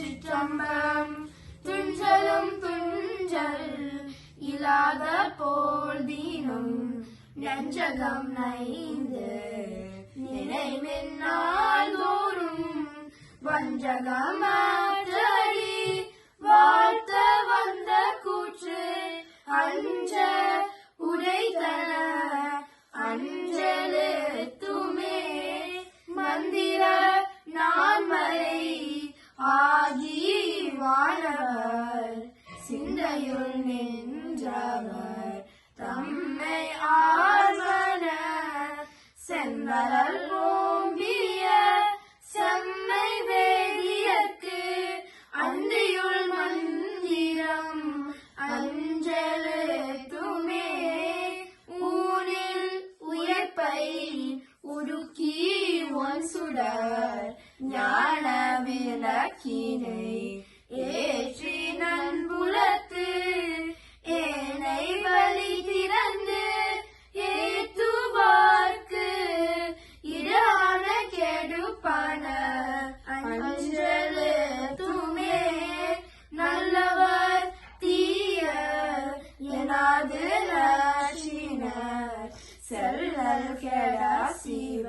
திருச்சிற்றம்பலம் துஞ்சலும் துஞ்சல் இல்லாத போல் தீனும் நெஞ்சகம் நைந்து நினைமென்னால் தோறும் வஞ்சகமாற்றடி சிந்தையுள் நின்றவர் தம்மை ஆர்வன. செந்தரல் ஓம்பிய செம்மை வேதியர்க்கு அந்தியுள் மந்திரம் அஞ்சலுத்துமே. ஊனில் உயர்ப்பை உருக்கி ஒன் சுடர் ஞான விளக்கினை எனாது செல்லல் கெடா சிவ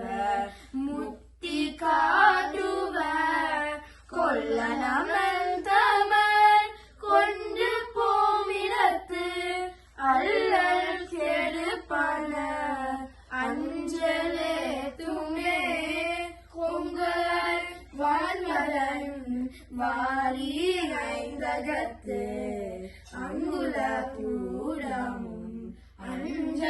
முக்தி காட்டுவர் கொல்லனமன் தமர் கொண்டு போமிடத்து அல்லல் கெடுப்பன அஞ்சலே துமே கொங்கல் வான்மரன் வா ஐந்தகத்து அங்குல கூடமும் அஞ்ச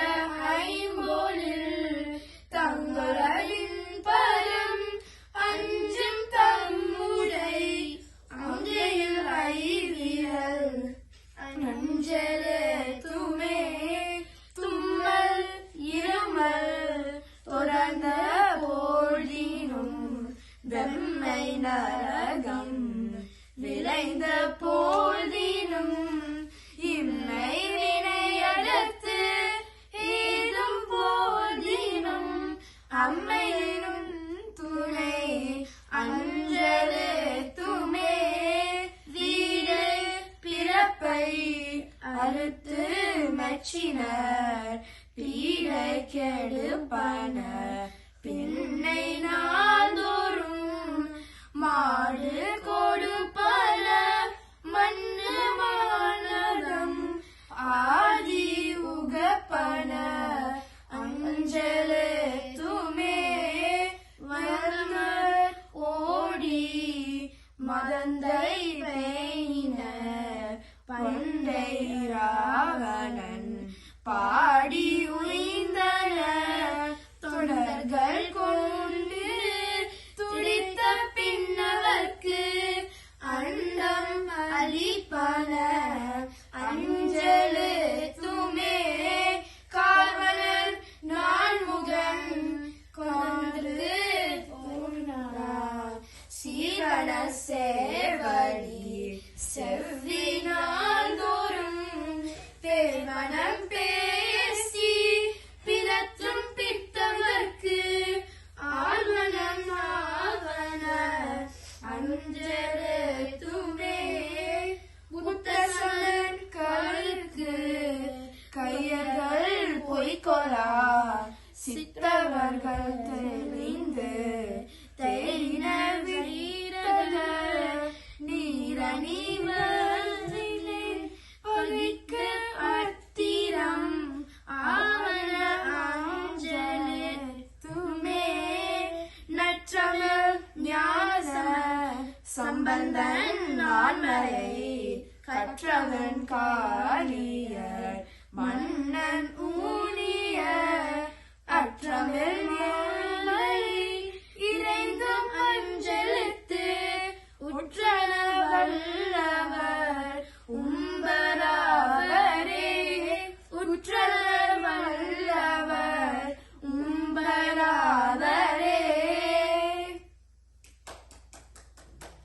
ஐம்போலில் தங்களின் பரம் அஞ்சும் தம்முடை அங்கையில் ஐவியல் அஞ்சலே துமே தும்மல் இருமல் தொடர்ந்த போழினும் வெம்மை நரகம் விளைந்த போதினும் இம்மை வினையடுத்து ஏதும் போதினும் அம்மையினும் துணை அஞ்சலு துமே வீடு பிறப்பை அறுத்து மச்சினர் பீட கெடுப்பன தந்தை ராவணன் பாடி உய்ந்தன கையர்கள் சித்தவர்கள் தெரிந்து தேன வீரர்கள் நீரணிவதிலே பலிக்க அத்திரம் ஆவண ஆஞ்சலே துமே நற்றமிழ் ஞான சம்பந்தன் நான்மறை கற்றவன் காலியர் மன்னன்